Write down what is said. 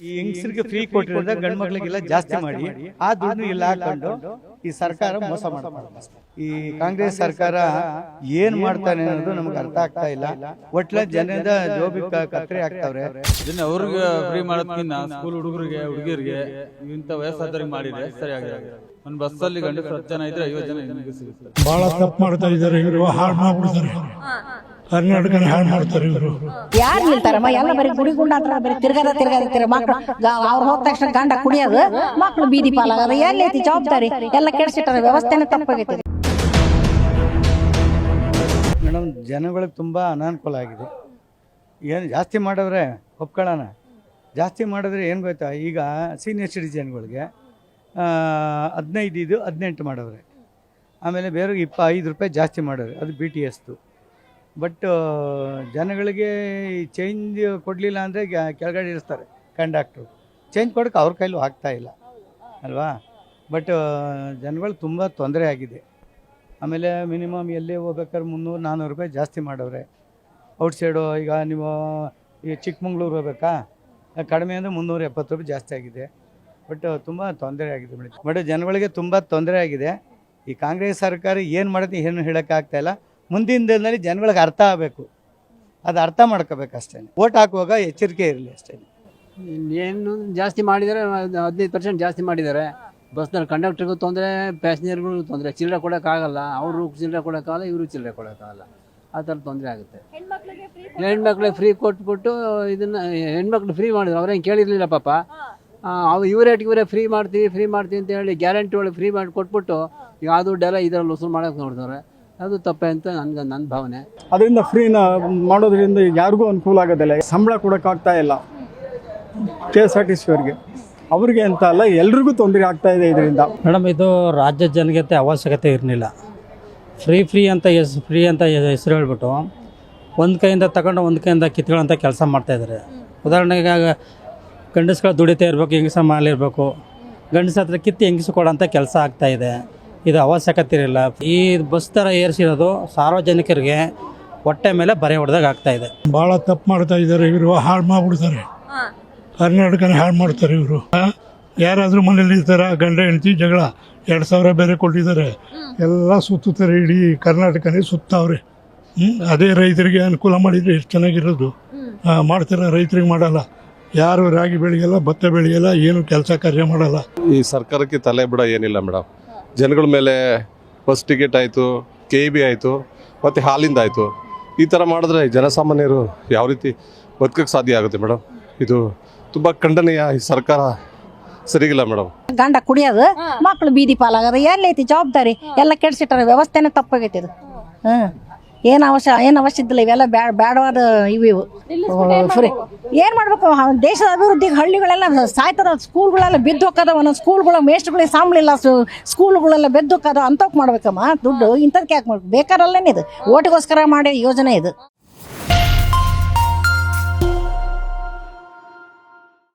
ಈ ಹೆಂಗಸರಿಗೆ ಫ್ರೀ ಕೊಟ್ಟಿರೋದ್ರೆ ಗಂಡು ಮಕ್ಳಿಗೆಲ್ಲ ಜಾಸ್ತಿ ಮಾಡಿ ಆ ದುಡ್ಡು ಇಲ್ಲ ಹಾಕೊಂಡು ಈ ಸರ್ಕಾರ ಮೋಸ ಮಾಡ್ತಾರೆ ಈ ಕಾಂಗ್ರೆಸ್ ಸರ್ಕಾರ ಏನ್ ಮಾಡ್ತಾನೆ ಅನ್ನೋದು ನಮ್ಗೆ ಅರ್ಥ ಆಗ್ತಾ ಇಲ್ಲ. ಒಟ್ಲ ಜನದ ಜೋಬಿ ಕತ್ರಿ ಆಗ್ತಾವ್ರೆ. ಇದನ್ನ ಅವ್ರಿಗೆ ಫ್ರೀ ಮಾಡೋದ್ಕಿಂತ ಸ್ಕೂಲ್ ಹುಡುಗರಿಗೆ ಹುಡುಗಿಯರಿಗೆ ಇಂಥ ವಯಸ್ಸಾದವ್ರಿಗೆ ಮಾಡಿದ್ರೆ ಸರಿಯಾಗಿರೋದು ಒಂದು ಬಸ್ಸಲ್ಲಿ ಗಂಡು ಹತ್ತು ಜನ ಇದ್ರೆ ಐವತ್ತು ಜನ ಸಿಗುತ್ತೆ ಬಹಳ ತಪ್ಪು ಮಾಡ್ತಾ ಇದ್ದಾರೆ. ಇವರು ಹಾಳು ಮಾಡ್ಬಿಡ್ತಾರೆ. ಕರ್ನಾಟಕನ ಹಾಳು ಮಾಡ್ತಾರೆ ಇವರು. ಯಾರು ನಿಲ್ತಾರಮ್ಮ? ಎಲ್ಲ ಬರೀ ಗುಡಿ ಗುಂಡಾತ್ರ ಬರೀ ತಿರ್ಗಾದ ತಿರ್ಗಾದ ತಿರ್ಗ ಮಕ್ಳು ಅವ್ರು ಹೋದ ತಕ್ಷಣ ಗಂಡ ಕುಡಿಯೋದು ಮಕ್ಳು ಬೀದಿ ಪಾಲಾಗದ ಎಲ್ಲೈತಿ ಜವಾಬ್ದಾರಿ? ಎಲ್ಲ ಕೆಡ್ಸಿಟ್ಟಾರ ವ್ಯವಸ್ಥೆನೇ ತಪ್ಪಾಗೈತಿ. ಮೇಡಮ್ ಜನಗಳಿಗೆ ತುಂಬ ಅನಾನುಕೂಲ ಆಗಿದೆ. ಏನು ಜಾಸ್ತಿ ಮಾಡಿದ್ರೆ ಒಪ್ಕೊಳ್ಳೋಣ. ಜಾಸ್ತಿ ಮಾಡಿದ್ರೆ ಏನು ಗೊತ್ತಾ? ಈಗ ಸೀನಿಯರ್ ಸಿಟಿಜನ್ಗಳಿಗೆ ಹದಿನೈದು ಇದು ಹದಿನೆಂಟು ಮಾಡಿದ್ರೆ ಆಮೇಲೆ ಬೇರೆ ಇಪ್ಪ ಐದು ರೂಪಾಯಿ ಜಾಸ್ತಿ ಮಾಡಿದ್ರೆ ಅದು ಬಿ ಟಿ ಎಸ್ದು ಬಟ್ ಜನಗಳಿಗೆ ಈ ಚೇಂಜ್ ಕೊಡಲಿಲ್ಲ ಅಂದರೆ ಕೆಳಗಡೆ ಇರ್ತಾರೆ ಕಂಡಕ್ಟ್ರು ಚೇಂಜ್ ಕೊಡೋಕೆ ಅವ್ರ ಕೈಲೂ ಇಲ್ಲ. ಅಲ್ವಾ? ಬಟ್ ಜನಗಳು ತುಂಬ ತೊಂದರೆ ಆಗಿದೆ. ಆಮೇಲೆ ಮಿನಿಮಮ್ ಎಲ್ಲೇ ಹೋಗ್ಬೇಕಾದ್ರೆ ಮುನ್ನೂರು ನಾನ್ನೂರು ರೂಪಾಯಿ ಜಾಸ್ತಿ ಮಾಡವ್ರೆ. ಔಟ್ಸೈಡು ಈಗ ನೀವು, ಈ ಚಿಕ್ಕಮಂಗ್ಳೂರು ಹೋಗ್ಬೇಕಾ? ಕಡಿಮೆ ಅಂದರೆ ಮುನ್ನೂರ, ಎಪ್ಪತ್ತು ರೂಪಾಯಿ ಜಾಸ್ತಿ ಆಗಿದೆ. ಬಟ್ ತುಂಬ ತೊಂದರೆ ಆಗಿದೆ ಬಟ್ ಜನಗಳಿಗೆ ತುಂಬ ತೊಂದರೆ ಆಗಿದೆ. ಈ ಕಾಂಗ್ರೆಸ್ ಸರ್ಕಾರ ಏನು ಮಾಡುತ್ತೆ ಏನು ಹೇಳೋಕ್ಕಾಗ್ತಾ ಇಲ್ಲ. ಮುಂದಿನ ದಿನದಲ್ಲಿ ಜನಗಳಿಗೆ ಅರ್ಥ ಆಗಬೇಕು. ಅದು ಅರ್ಥ ಮಾಡ್ಕೋಬೇಕು ಅಷ್ಟೇ ಓಟ್ ಹಾಕುವಾಗ ಎಚ್ಚರಿಕೆ ಇರಲಿ ಅಷ್ಟೇ. ಏನು ಜಾಸ್ತಿ ಮಾಡಿದರೆ ಹದಿನೈದು ಪರ್ಸೆಂಟ್ ಜಾಸ್ತಿ ಮಾಡಿದ್ದಾರೆ. ಬಸ್ನಲ್ಲಿ ಕಂಡಕ್ಟರ್ಗೂ ತೊಂದರೆ ಪ್ಯಾಸೆಂಜರ್ಗಳಿಗೂ ತೊಂದರೆ. ಚಿಲ್ಲರೆ ಕೊಡೋಕ್ಕಾಗಲ್ಲ. ಅವರು ಚಿಲ್ಲರೆ ಕೊಡೋಕ್ಕಾಗಲ್ಲ ಇವರು ಚಿಲ್ಲರೆ ಕೊಡೋಕ್ಕಾಗಲ್ಲ. ಆ ಥರ ತೊಂದರೆ ಆಗುತ್ತೆ. ಹೆಣ್ಮಕ್ಳಿಗೆ ಫ್ರೀ ಕೊಟ್ಬಿಟ್ಟು ಇದನ್ನು ಹೆಣ್ಮಕ್ಳು ಫ್ರೀ ಮಾಡಿದ್ರು. ಅವ್ರೇನು ಕೇಳಿರಲಿಲ್ಲ ಪಾಪ. ಆ, ಅವು ಇವರೇಟಿಗೆ ಇವರೇ ಫ್ರೀ ಮಾಡ್ತೀವಿ ಫ್ರೀ ಮಾಡ್ತೀವಿ ಅಂತ ಹೇಳಿ ಗ್ಯಾರಂಟಿ ಒಳಗೆ ಫ್ರೀ ಮಾಡಿ ಕೊಟ್ಬಿಟ್ಟು ಯಾವ ದುಡ್ಡೆಲ್ಲ ಇದರಲ್ಲಿ ವಸೂಲು ಮಾಡೋಕ್ಕೆ ನೋಡ್ತಾರೆ ಅದು ತಪ್ಪೆ ಅಂತ ನನ್ಗೆ ನನ್ನ ಭಾವನೆ. ಅದರಿಂದ ಫ್ರೀನ ಮಾಡೋದ್ರಿಂದ ಯಾರಿಗೂ ಅನುಕೂಲ ಆಗೋದಿಲ್ಲ. ಸಂಬಳ ಕೊಡೋಕ್ಕಾಗ್ತಾ ಇಲ್ಲ. K S R T C ಅವ್ರಿಗೆ ಅವ್ರಿಗೆ ಅಂತ ಅಲ್ಲ ಎಲ್ರಿಗೂ ತೊಂದರೆ ಆಗ್ತಾ ಇದೆ ಇದರಿಂದ. ಮೇಡಮ್ ಇದು ರಾಜ್ಯ ಜನಗತೆ ಅವಶ್ಯಕತೆ ಇರಲಿಲ್ಲ. ಫ್ರೀ ಫ್ರೀ ಅಂತ ಎಸ್ ಫ್ರೀ ಅಂತ ಹೆಸರು ಹೇಳ್ಬಿಟ್ಟು ಒಂದು ಕೈಯಿಂದ ತಗೊಂಡು ಒಂದು ಕೈಯಿಂದ ಕಿತ್ಕೊಳ್ಳೋಂಥ ಕೆಲಸ ಮಾಡ್ತಾಯಿದ್ದಾರೆ ಉದಾಹರಣೆಗೆ ಗಂಡಸುಗಳು ದುಡಿತಾ ಇರಬೇಕು ಹೆಂಗಸ ಮಾಲಿರಬೇಕು. ಗಂಡಸ ಹತ್ರ ಕಿತ್ತು ಹೆಂಗಸು ಕೊಡೋಂಥ ಕೆಲಸ ಆಗ್ತಾಯಿದೆ ಇದು ಅವಶ್ಯಕತೆ ಇರಲಿಲ್ಲ ಈ ಬಸ್ ಥರ ಏರಿಸಿರೋದು ಸಾರ್ವಜನಿಕರಿಗೆ ಹೊಟ್ಟೆ ಮೇಲೆ ಬರೆ ಹೊಡೆದಾಗ ಇದೆ. ಬಹಳ ತಪ್ಪು ಮಾಡ್ತಾ ಇದ್ದಾರೆ ಇವರು. ಹಾಳು ಮಾಡ್ಬಿಡ್ತಾರೆ. ಕರ್ನಾಟಕನ ಹಾಳು ಮಾಡ್ತಾರೆ ಇವರು. ಯಾರಾದರೂ ಮನೇಲಿ ಇರ್ತಾರ? ಗಂಡ ಹೆಂಡತಿ ಜಗಳ. ಎರಡು ಸಾವಿರ ಬೇರೆ ಕೊಟ್ಟಿದ್ದಾರೆ. ಎಲ್ಲ ಸುತ್ತುತ್ತಾರೆ. ಇಡೀ ಕರ್ನಾಟಕನೇ ಸುತ್ತಾವ್ರೆ. ಹ್ಞೂ ಅದೇ ರೈತರಿಗೆ ಅನುಕೂಲ ಮಾಡಿದರೆ ಎಷ್ಟು ಚೆನ್ನಾಗಿರೋದು. ಮಾಡ್ತಾರೆ. ರೈತರಿಗೆ ಮಾಡಲ್ಲ. ಯಾರು ರಾಗಿ ಬೆಳೆಯಲ್ಲ ಭತ್ತ ಬೆಳೆಯಲ್ಲ ಏನು ಕೆಲಸ ಕಾರ್ಯ ಮಾಡಲ್ಲ. ಈ ಸರ್ಕಾರಕ್ಕೆ ತಲೆ ಬಿಡ ಏನಿಲ್ಲ ಮೇಡಮ್ ಜನಗಳ ಮೇಲೆ ಬಸ್ ಟಿಕೆಟ್ ಆಯಿತು ಕೆ ಬಿ ಆಯಿತು ಮತ್ತು ಹಾಲಿಂದ ಆಯಿತು. ಈ ಥರ ಮಾಡಿದ್ರೆ ಜನಸಾಮಾನ್ಯರು ಯಾವ ರೀತಿ ಬದುಕಕ್ಕೆ ಸಾಧ್ಯ ಆಗುತ್ತೆ ಮೇಡಮ್ ಇದು ತುಂಬ ಖಂಡನೀಯ ಈ ಸರ್ಕಾರ ಸರಿಗಿಲ್ಲ ಮೇಡಮ್ ಗಂಡ ಕುಡಿಯೋದು ಮಕ್ಕಳು ಬೀದಿ ಪಾಲಾಗದ ಎಲ್ಲೈತಿ ಜವಾಬ್ದಾರಿ ಎಲ್ಲ ಕೆಡ್ಸಿಟ್ಟಾರ ವ್ಯವಸ್ಥೆನೇ ತಪ್ಪಾಗೈತಿ ಇದು. ಹ್ಮ್. ಏನ್ ಅವಶ್ಯ ಏನು ಅವಶ್ಯ ಇದ್ದಿಲ್ಲ ಇವೆಲ್ಲ ಬ್ಯಾಡ ಬ್ಯಾಡವಾದ ಇವು. ಇವು ಫ್ರೀ. ಏನು ಮಾಡಬೇಕು? ದೇಶದ ಅಭಿವೃದ್ಧಿಗೆ ಹಳ್ಳಿಗಳೆಲ್ಲ ಸಾಯ್ತದ ಸ್ಕೂಲ್ಗಳೆಲ್ಲ ಬಿದ್ದು ಒಂದು ಒಂದೊಂದು ಸ್ಕೂಲ್ಗಳ ಮೇಸ್ಟ್ಗಳಿಗೆ ಸಂಬಳ ಇಲ್ಲ ಸ್ಕೂಲ್ಗಳೆಲ್ಲ ಬೆದ್ದು ಹೋಗೋದು ಅಂತಕ್ ಮಾಡ್ಬೇಕಮ್ಮ. ದುಡ್ಡು ಇಂಥದ್ಕೆ ಯಾಕೆ ಮಾಡ್ಬೇಕು? ಬೇಕಾರಲ್ಲೇನಿದು ಓಟಿಗೋಸ್ಕರ ಮಾಡಿ ಯೋಜನೆ ಇದು.